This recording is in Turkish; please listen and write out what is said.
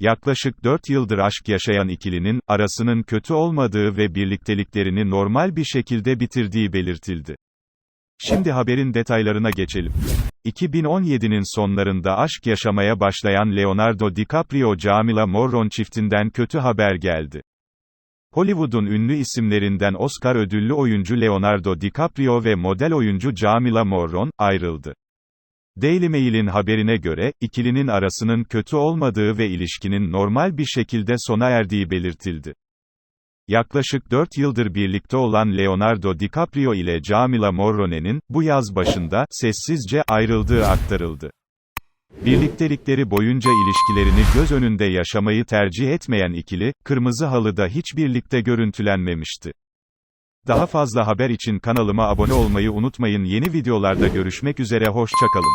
Yaklaşık 4 yıldır aşk yaşayan ikilinin, arasının kötü olmadığı ve birlikteliklerini normal bir şekilde bitirdiği belirtildi. Şimdi haberin detaylarına geçelim. 2017'nin sonlarında aşk yaşamaya başlayan Leonardo DiCaprio Camila Morron çiftinden kötü haber geldi. Hollywood'un ünlü isimlerinden Oscar ödüllü oyuncu Leonardo DiCaprio ve model oyuncu Camila Morron, ayrıldı. Daily Mail'in haberine göre, ikilinin arasının kötü olmadığı ve ilişkinin normal bir şekilde sona erdiği belirtildi. Yaklaşık 4 yıldır birlikte olan Leonardo DiCaprio ile Camila Morrone'nin, bu yaz başında, sessizce ayrıldığı aktarıldı. Birliktelikleri boyunca ilişkilerini göz önünde yaşamayı tercih etmeyen ikili, kırmızı halıda hiç birlikte görüntülenmemişti. Daha fazla haber için kanalıma abone olmayı unutmayın yeni videolarda görüşmek üzere hoşçakalın.